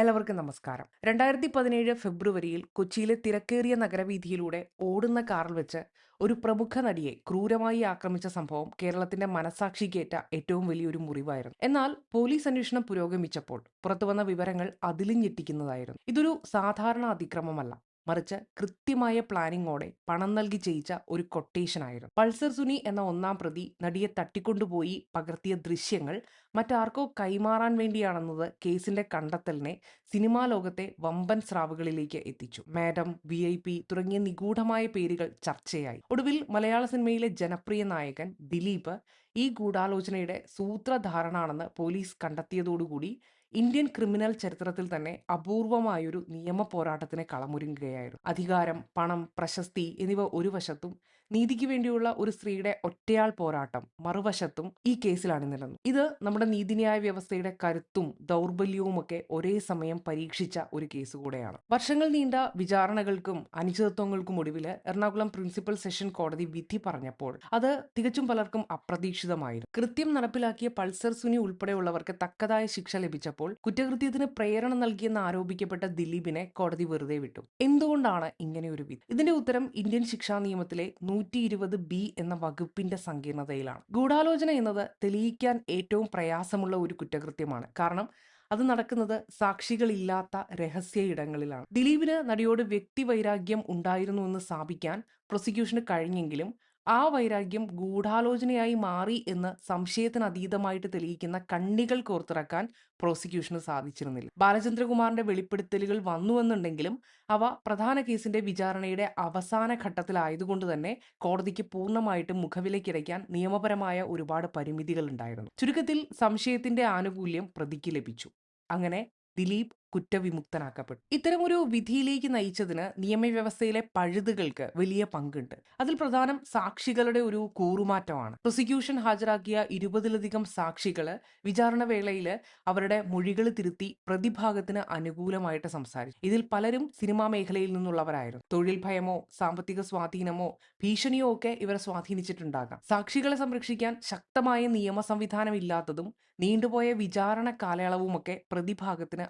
എല്ലാവർക്കും നമസ്കാരം. രണ്ടായിരത്തി പതിനേഴ് ഫെബ്രുവരിയിൽ കൊച്ചിയിലെ തിരക്കേറിയ നഗരവീതിയിലൂടെ ഓടുന്ന കാറിൽ വെച്ച് ഒരു പ്രമുഖ നടിയെ ക്രൂരമായി ആക്രമിച്ച സംഭവം കേരളത്തിന്റെ മനസാക്ഷിക്കേറ്റ ഏറ്റവും വലിയൊരു മുറിവായിരുന്നു. എന്നാൽ പോലീസ് അന്വേഷണം പുരോഗമിച്ചപ്പോൾ പുറത്തുവന്ന വിവരങ്ങൾ അതിലും ഞെട്ടിക്കുന്നതായിരുന്നു. ഇതൊരു സാധാരണ അതിക്രമമല്ല. മറിച്ച് കൃത്യമായ പ്ലാനിങ്ങോടെ പണം നൽകി ചെയ്യിച്ച ഒരു കൊട്ടേഷൻ ആയിരുന്നു. പൾസർ സുനി എന്ന ഒന്നാം പ്രതി നടിയെ തട്ടിക്കൊണ്ടുപോയി പകർത്തിയ ദൃശ്യങ്ങൾ മറ്റാർക്കോ കൈമാറാൻ വേണ്ടിയാണെന്നത് കേസിന്റെ കണ്ടെത്തലിനെ സിനിമാ ലോകത്തെ വമ്പൻ സ്രാവുകളിലേക്ക് എത്തിച്ചു. മാഡം വി ഐ പി തുടങ്ങിയ നിഗൂഢമായ പേരുകൾ ചർച്ചയായി. ഒടുവിൽ മലയാള സിനിമയിലെ ജനപ്രിയ നായകൻ ദിലീപ് ഈ ഗൂഢാലോചനയുടെ സൂത്രധാരണാണെന്ന് പോലീസ് കണ്ടെത്തിയതോടുകൂടി ഇന്ത്യൻ ക്രിമിനൽ ചരിത്രത്തിൽ തന്നെ അപൂർവമായൊരു നിയമ പോരാട്ടത്തിന് കളമൊരുങ്ങുകയായിരുന്നു. അധികാരം പണം പ്രശസ്തി എന്നിവ ഒരു വശത്തും നീതിക്ക് വേണ്ടിയുള്ള ഒരു സ്ത്രീയുടെ ഒറ്റയാൾ പോരാട്ടം മറുവശത്തും ഈ കേസിലാണ് നിലനിന്നു ഇത് നമ്മുടെ നീതിന്യായ വ്യവസ്ഥയുടെ കരുത്തും ദൗർബല്യവും ഒക്കെ ഒരേ സമയം പരീക്ഷിച്ച ഒരു കേസ് കൂടെയാണ്. വർഷങ്ങൾ നീണ്ട വിചാരണകൾക്കും അനിശ്ചിതത്വങ്ങൾക്കും ഒടുവിൽ എറണാകുളം പ്രിൻസിപ്പൽ സെഷൻ കോടതി വിധി പറഞ്ഞപ്പോൾ അത് തികച്ചും പലർക്കും അപ്രതീക്ഷിതമായിരുന്നു. കൃത്യം നടപ്പിലാക്കിയ പൾസർ സുനി ഉൾപ്പെടെയുള്ളവർക്ക് തക്കതായ ശിക്ഷ ലഭിച്ചപ്പോൾ കുറ്റകൃത്യത്തിന് പ്രേരണ നൽകിയെന്ന് ആരോപിക്കപ്പെട്ട ദിലീപിനെ കോടതി വെറുതെ വിട്ടു. എന്തുകൊണ്ടാണ് ഇങ്ങനെ ഒരു വിധി? ഇതിന്റെ ഉത്തരം ഇന്ത്യൻ ശിക്ഷാ നിയമത്തിലെ ഇരുപത് ബി എന്ന വകുപ്പിന്റെ സങ്കീർണതയിലാണ്. ഗൂഢാലോചന എന്നത് തെളിയിക്കാൻ ഏറ്റവും പ്രയാസമുള്ള ഒരു കുറ്റകൃത്യമാണ്. കാരണം അത് നടക്കുന്നത് സാക്ഷികളില്ലാത്ത രഹസ്യ ഇടങ്ങളിലാണ്. ദിലീപിന് നടിയോട് വ്യക്തിവൈരാഗ്യം ഉണ്ടായിരുന്നുവെന്ന് സ്ഥാപിക്കാൻ പ്രോസിക്യൂഷന് കഴിഞ്ഞെങ്കിലും ആ വൈരാഗ്യം ഗൂഢാലോചനയായി മാറി എന്ന് സംശയത്തിന് അതീതമായിട്ട് തെളിയിക്കുന്ന കണ്ണികൾ കോർത്തിറക്കാൻ പ്രോസിക്യൂഷന് സാധിച്ചിരുന്നില്ല. ബാലചന്ദ്രകുമാറിന്റെ വെളിപ്പെടുത്തലുകൾ വന്നുവെന്നുണ്ടെങ്കിലും അവ പ്രധാന കേസിന്റെ വിചാരണയുടെ അവസാന ഘട്ടത്തിലായതുകൊണ്ട് തന്നെ കോടതിക്ക് പൂർണമായിട്ടും മുഖവിലയ്ക്കിടയ്ക്കാൻ നിയമപരമായ ഒരുപാട് പരിമിതികൾ ഉണ്ടായിരുന്നു ചുരുക്കത്തിൽ സംശയത്തിന്റെ ആനുകൂല്യം പ്രതിക്ക് ലഭിച്ചു. അങ്ങനെ ദിലീപ് കുറ്റവിമുക്തനാക്കപ്പെട്ടു. ഇത്തരമൊരു വിധിയിലേക്ക് നയിച്ചതിന് നിയമവ്യവസ്ഥയിലെ പഴുതുകൾക്ക് വലിയ പങ്കുണ്ട്. അതിൽ പ്രധാനം സാക്ഷികളുടെ ഒരു കൂറുമാറ്റമാണ്. പ്രോസിക്യൂഷൻ ഹാജരാക്കിയ ഇരുപതിലധികം സാക്ഷികൾ വിചാരണ വേളയിൽ അവരുടെ മൊഴികൾ തിരുത്തി പ്രതിഭാഗത്തിന് അനുകൂലമായിട്ട് സംസാരിച്ചു. ഇതിൽ പലരും സിനിമാ മേഖലയിൽ നിന്നുള്ളവരായിരുന്നു. തൊഴിൽ ഭയമോ സാമ്പത്തിക സ്വാധീനമോ ഭീഷണിയോ ഒക്കെ ഇവരെ സ്വാധീനിച്ചിട്ടുണ്ടാകാം. സാക്ഷികളെ സംരക്ഷിക്കാൻ ശക്തമായ നിയമ സംവിധാനം ഇല്ലാത്തതും നീണ്ടുപോയ വിചാരണ കാലയളവുമൊക്കെ പ്രതിഭാഗത്തിന്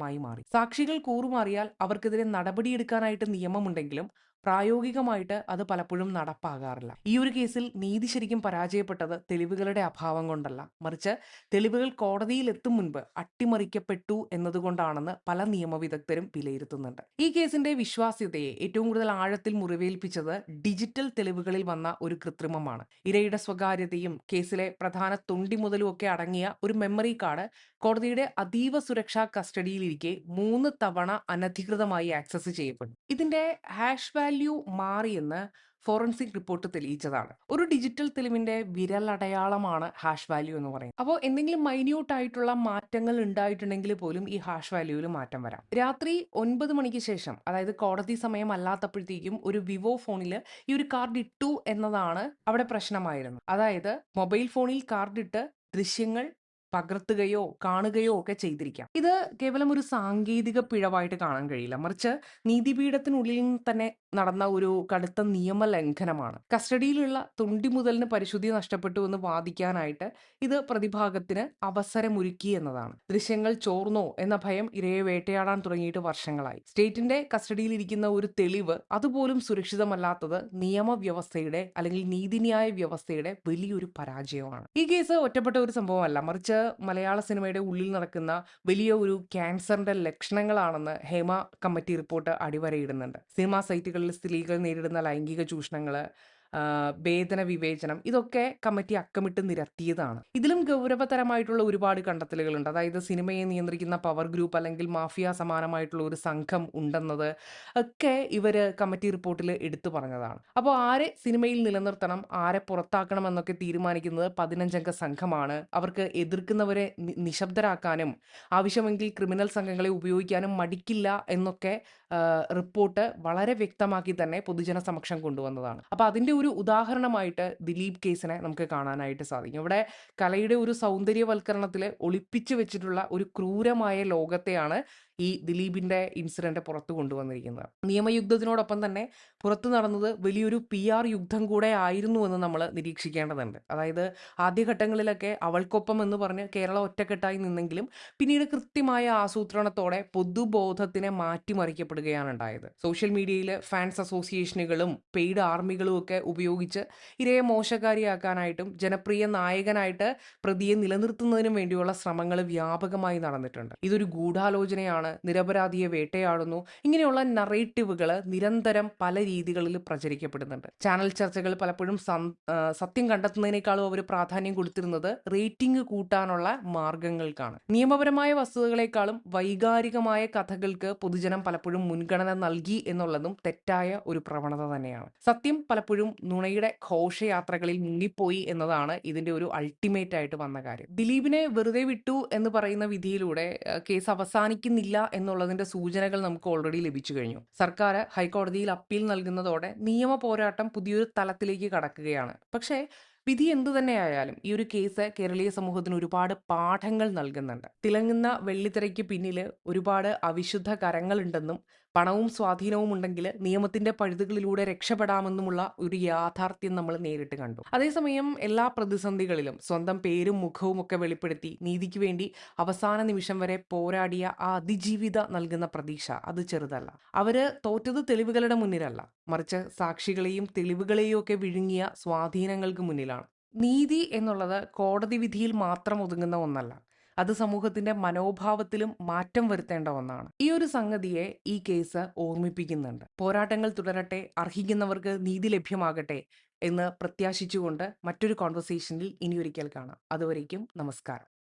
അനുകൂലമായി മാറി. സാക്ഷികൾ കൂറുമാറിയാൽ അവർക്കെതിരെ നടപടിയെടുക്കാനായിട്ട് നിയമമുണ്ടെങ്കിലും പ്രായോഗികമായിട്ട് അത് പലപ്പോഴും നടപ്പാകാറില്ല. ഈ ഒരു കേസിൽ നീതി ശരിക്കും പരാജയപ്പെട്ടത് തെളിവുകളുടെ അഭാവം കൊണ്ടല്ല. മറിച്ച് തെളിവുകൾ കോടതിയിൽ എത്തും മുൻപ് അട്ടിമറിക്കപ്പെട്ടു എന്നതുകൊണ്ടാണെന്ന് പല നിയമവിദഗ്ധരും വിലയിരുത്തുന്നുണ്ട്. ഈ കേസിന്റെ വിശ്വാസ്യതയെ ഏറ്റവും കൂടുതൽ ആഴത്തിൽ മുറിവേൽപ്പിച്ചത് ഡിജിറ്റൽ തെളിവുകളിൽ വന്ന ഒരു കൃത്രിമമാണ്. ഇരയുടെ സ്വകാര്യതയും കേസിലെ പ്രധാന തൊണ്ടി മുതലും ഒക്കെ അടങ്ങിയ ഒരു മെമ്മറി കാർഡ് കോടതിയുടെ അതീവ സുരക്ഷാ കസ്റ്റഡിയിലിരിക്കെ മൂന്ന് തവണ അനധികൃതമായി ആക്സസ് ചെയ്യപ്പെട്ടു. ഇതിന്റെ ഹാഷ് വാല്യൂ മാറിയെന്ന് ഫോറൻസിക് റിപ്പോർട്ട് തെളിയിച്ചതാണ്. ഒരു ഡിജിറ്റൽ തെളിവിന്റെ വിരലടയാളമാണ് ഹാഷ് വാല്യൂ എന്ന് പറയുന്നത്. അപ്പോൾ എന്തെങ്കിലും മൈന്യൂട്ട് ആയിട്ടുള്ള മാറ്റങ്ങൾ ഉണ്ടായിട്ടുണ്ടെങ്കിൽ പോലും ഈ ഹാഷ് വാല്യൂവിൽ മാറ്റം വരാം. രാത്രി ഒൻപത് മണിക്ക് ശേഷം അതായത് കോടതി സമയം അല്ലാത്തപ്പോഴത്തേക്കും ഒരു വിവോ ഫോണിൽ ഈ ഒരു കാർഡ് ഇട്ടു എന്നതാണ് അവിടെ പ്രശ്നമായിരുന്നു അതായത് മൊബൈൽ ഫോണിൽ കാർഡ് ഇട്ട് ദൃശ്യങ്ങൾ പകർത്തുകയോ കാണുകയോ ഒക്കെ ചെയ്തിരിക്കാം. ഇത് കേവലം ഒരു സാങ്കേതിക പിഴവായിട്ട് കാണാൻ കഴിയില്ല. മറിച്ച് നീതിപീഠത്തിനുള്ളിൽ തന്നെ നടന്ന ഒരു കടുത്ത നിയമ ലംഘനമാണ്. കസ്റ്റഡിയിലുള്ള തുണ്ടി മുതലിന് പരിശുദ്ധി നഷ്ടപ്പെട്ടു എന്ന് വാദിക്കാനായിട്ട് ഇത് പ്രതിഭാഗത്തിന് അവസരമൊരുക്കി എന്നതാണ്. ദൃശ്യങ്ങൾ ചോർന്നോ എന്ന ഭയം ഇരയെ വേട്ടയാടാൻ തുടങ്ങിയിട്ട് വർഷങ്ങളായി. സ്റ്റേറ്റിന്റെ കസ്റ്റഡിയിൽ ഇരിക്കുന്ന ഒരു തെളിവ് അതുപോലും സുരക്ഷിതമല്ലാത്തത് നിയമവ്യവസ്ഥയുടെ അല്ലെങ്കിൽ നീതിന്യായ വ്യവസ്ഥയുടെ വലിയൊരു പരാജയമാണ്. ഈ കേസ് ഒറ്റപ്പെട്ട ഒരു സംഭവമല്ല. മറിച്ച് മലയാള സിനിമയുടെ ഉള്ളിൽ നടക്കുന്ന വലിയ ഒരു ക്യാൻസറിന്റെ ലക്ഷണങ്ങളാണെന്ന് ഹേമ കമ്മിറ്റി റിപ്പോർട്ട് അടിവരയിടുന്നുണ്ട്. സിനിമാ സൈറ്റുകളിൽ സ്ത്രീകൾ നേരിടുന്ന ലൈംഗിക ചൂഷണങ്ങൾ വേതന വിവേചനം ഇതൊക്കെ കമ്മിറ്റി അക്കമിട്ട് നിരത്തിയതാണ്. ഇതിലും ഗൗരവതരമായിട്ടുള്ള ഒരുപാട് കണ്ടെത്തലുകളുണ്ട്. അതായത് സിനിമയെ നിയന്ത്രിക്കുന്ന പവർ ഗ്രൂപ്പ് അല്ലെങ്കിൽ മാഫിയ സമാനമായിട്ടുള്ള ഒരു സംഘം ഉണ്ടെന്നത് ഒക്കെ ഇവർ കമ്മിറ്റി റിപ്പോർട്ടിൽ എടുത്തു പറഞ്ഞതാണ്. അപ്പോൾ ആരെ സിനിമയിൽ നിലനിർത്തണം ആരെ പുറത്താക്കണം എന്നൊക്കെ തീരുമാനിക്കുന്നത് പതിനഞ്ചംഗ സംഘമാണ്. അവർക്ക് എതിർക്കുന്നവരെ നിശബ്ദരാക്കാനും ആവശ്യമെങ്കിൽ ക്രിമിനൽ സംഘങ്ങളെ ഉപയോഗിക്കാനും മടിക്കില്ല എന്നൊക്കെ റിപ്പോർട്ട് വളരെ വ്യക്തമാക്കി തന്നെ പൊതുജന സമക്ഷം കൊണ്ടുവന്നതാണ്. അപ്പോൾ അതിന്റെ ഒരു ഉദാഹരണമായിട്ട് ദിലീപ് കേസിനെ നമുക്ക് കാണാനായിട്ട് സാധിക്കും. ഇവിടെ കലയുടെ ഒരു സൗന്ദര്യവൽക്കരണത്തിൽ ഒളിപ്പിച്ചു വെച്ചിട്ടുള്ള ഒരു ക്രൂരമായ ലോകത്തെയാണ് ഈ ദിലീപിന്റെ ഇൻസിഡന്റ് പുറത്തു കൊണ്ടുവന്നിരിക്കുന്നത്. നിയമയുദ്ധത്തിനോടൊപ്പം തന്നെ പുറത്തു നടന്നത് വലിയൊരു പി ആർ യുദ്ധം കൂടെ ആയിരുന്നു എന്ന് നമ്മൾ നിരീക്ഷിക്കേണ്ടതുണ്ട്. അതായത് ആദ്യഘട്ടങ്ങളിലൊക്കെ അവൾക്കൊപ്പം എന്ന് പറഞ്ഞ് കേരളം ഒറ്റക്കെട്ടായി നിന്നെങ്കിലും പിന്നീട് കൃത്യമായ ആസൂത്രണത്തോടെ പൊതുബോധത്തിനെ മാറ്റിമറിക്കപ്പെടുകയാണ് ഉണ്ടായത് സോഷ്യൽ മീഡിയയിൽ ഫാൻസ് അസോസിയേഷനുകളും പെയ്ഡ് ആർമികളും ഒക്കെ ഉപയോഗിച്ച് ഇരയെ മോശക്കാരിയാക്കാനായിട്ടും ജനപ്രിയ നായകനായിട്ട് പ്രതിയെ നിലനിർത്തുന്നതിനും വേണ്ടിയുള്ള ശ്രമങ്ങൾ വ്യാപകമായി നടന്നിട്ടുണ്ട്. ഇതൊരു ഗൂഢാലോചനയാണ് നിരപരാധിയെ വേട്ടയാടുന്നു. ഇങ്ങനെയുള്ള നറേറ്റീവുകൾ നിരന്തരം പല രീതികളിൽ പ്രചരിക്കപ്പെടുന്നുണ്ട്. ചാനൽ ചർച്ചകൾ പലപ്പോഴും സത്യം കണ്ടെത്തുന്നതിനേക്കാളും അവർ പ്രാധാന്യം കൊടുത്തിരുന്നത് റേറ്റിംഗ് കൂട്ടാനുള്ള മാർഗങ്ങൾക്കാണ്. നിയമപരമായ വസ്തുതകളെക്കാളും വൈകാരികമായ കഥകൾക്ക് പൊതുജനം പലപ്പോഴും മുൻഗണന നൽകി എന്നുള്ളതും തെറ്റായ ഒരു പ്രവണത തന്നെയാണ്. സത്യം പലപ്പോഴും നുണയുടെ ഘോഷയാത്രകളിൽ മുങ്ങിപ്പോയി എന്നതാണ് ഇതിന്റെ ഒരു അൾട്ടിമേറ്റ് ആയിട്ട് വന്ന കാര്യം. ദിലീപിനെ വെറുതെ വിട്ടു എന്ന് പറയുന്ന വിധിയിലൂടെ കേസ് അവസാനിക്കുന്നില്ല എന്നുള്ളതിന്റെ സൂചനകൾ നമുക്ക് ഓൾറെഡി ലഭിച്ചു കഴിഞ്ഞു. സർക്കാർ ഹൈക്കോടതിയിൽ അപ്പീൽ നൽകുന്നതോടെ നിയമ പോരാട്ടം പുതിയൊരു തലത്തിലേക്ക് കടക്കുകയാണ്. പക്ഷേ വിധി എന്തു തന്നെയായാലും ഈ ഒരു കേസ് കേരളീയ സമൂഹത്തിന് ഒരുപാട് പാഠങ്ങൾ നൽകുന്നുണ്ട്. തിളങ്ങുന്ന വെള്ളിത്തിരയ്ക്ക് പിന്നിൽ ഒരുപാട് അവിശുദ്ധ കരങ്ങളുണ്ടെന്നും പണവും സ്വാധീനവും ഉണ്ടെങ്കിൽ നിയമത്തിന്റെ പഴുതുകളിലൂടെ രക്ഷപ്പെടാമെന്നുമുള്ള ഒരു യാഥാർത്ഥ്യം നമ്മൾ നേരിട്ട് കണ്ടു. അതേസമയം എല്ലാ പ്രതിസന്ധികളിലും സ്വന്തം പേരും മുഖവും ഒക്കെ വെളിപ്പെടുത്തി നീതിക്ക് വേണ്ടി അവസാന നിമിഷം വരെ പോരാടിയ ആ അതിജീവിത നൽകുന്ന പ്രതീക്ഷ അത് ചെറുതല്ല. അവർ തോറ്റത് തെളിവുകളുടെ മുന്നിലല്ല. മറിച്ച് സാക്ഷികളെയും തെളിവുകളെയും ഒക്കെ വിഴുങ്ങിയ സ്വാധീനങ്ങൾക്ക് മുന്നിലാണ്. നീതി എന്നുള്ളത് കോടതി വിധിയിൽ മാത്രം ഒതുങ്ങുന്ന ഒന്നല്ല. അത് സമൂഹത്തിന്റെ മനോഭാവത്തിലും മാറ്റം വരുത്തേണ്ട ഒന്നാണ്. ഈ ഒരു സംഗതിയെ ഈ കേസ് ഓർമ്മിപ്പിക്കുന്നുണ്ട്. പോരാട്ടങ്ങൾ തുടരട്ടെ അർഹിക്കുന്നവർക്ക് നീതി ലഭ്യമാകട്ടെ എന്ന് പ്രത്യാശിച്ചുകൊണ്ട് മറ്റൊരു കോൺവെർസേഷനിൽ ഇനിയൊരിക്കൽ കാണാം. അതുവരേക്കും നമസ്കാരം.